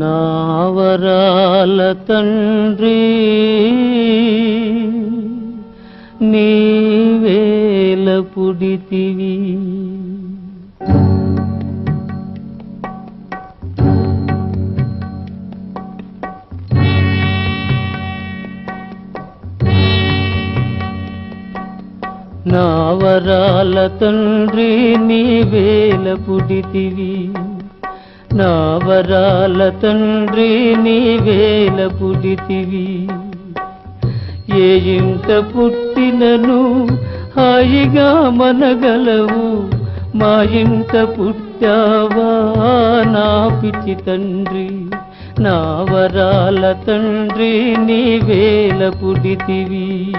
నావరాల తండ్రి నీవేల పుడితివి నావరాల తండ్రి నీవేల పుడితివి నావరాల తండ్రి నీవేల పుడితివి. ఏ ఇంత పుట్టినను హాయిగా మనగలవు. మా ఇంత పుట్టావా నా పిచ్చి తండ్రి. నావరాల తండ్రి నీవేల పుడితివి.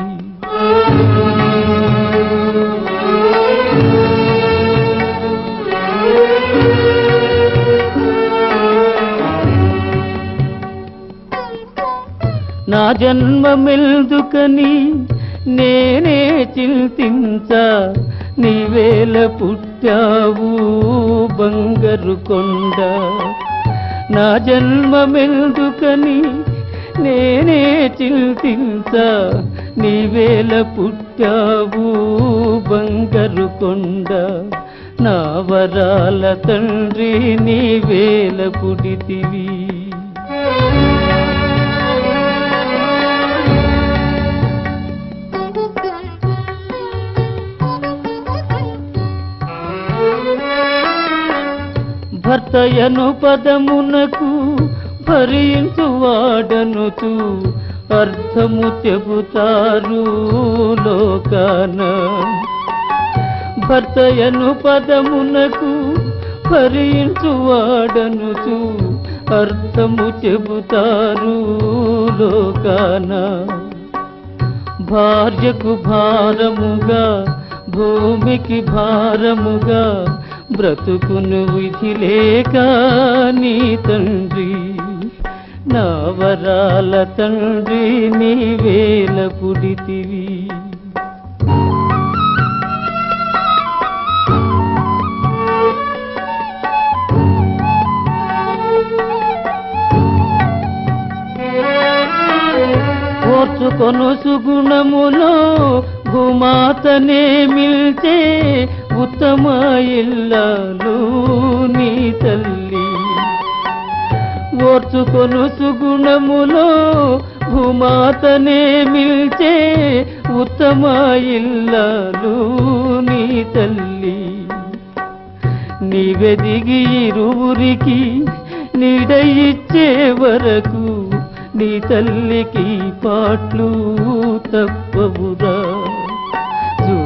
నా జన్మమెల్దుకని నేనే చింతించ నీవేల పుట్టావు బంగారు కొండ. నా జన్మమెల్దుకని నేనే చింతించ నీవేల పుట్టావు బంగారు కొండ. నా వరాల తండ్రి నీవేల పుడితివి. భర్తయను పదమునకు భరించు వాడనుచు అర్థము చెబుతారు లోకాన. భర్తయను పదమునకు భరించు వాడనుచు అర్థము చెబుతారు లోకాన. భార్యకు భారముగా భూమికి భారముగా బ్రతుకును విధి లేక నీ తండ్రి నా వరాల తండ్రి నీ వేల పుడితివి కోర్చుకొను సుగుణములో భూమాతనే మిల్చే ఉత్తమ ఇల్లాలు నీ తల్లి. ఓర్చుకొను సుగుణములో భూమాతనే మిల్చే ఉత్తమ ఇల్లాలు నీ తల్లి. నీవెదిగి ఇరువురికి నీడ ఇచ్చే వరకు నీ తల్లికి పాట్లు తప్పవుదా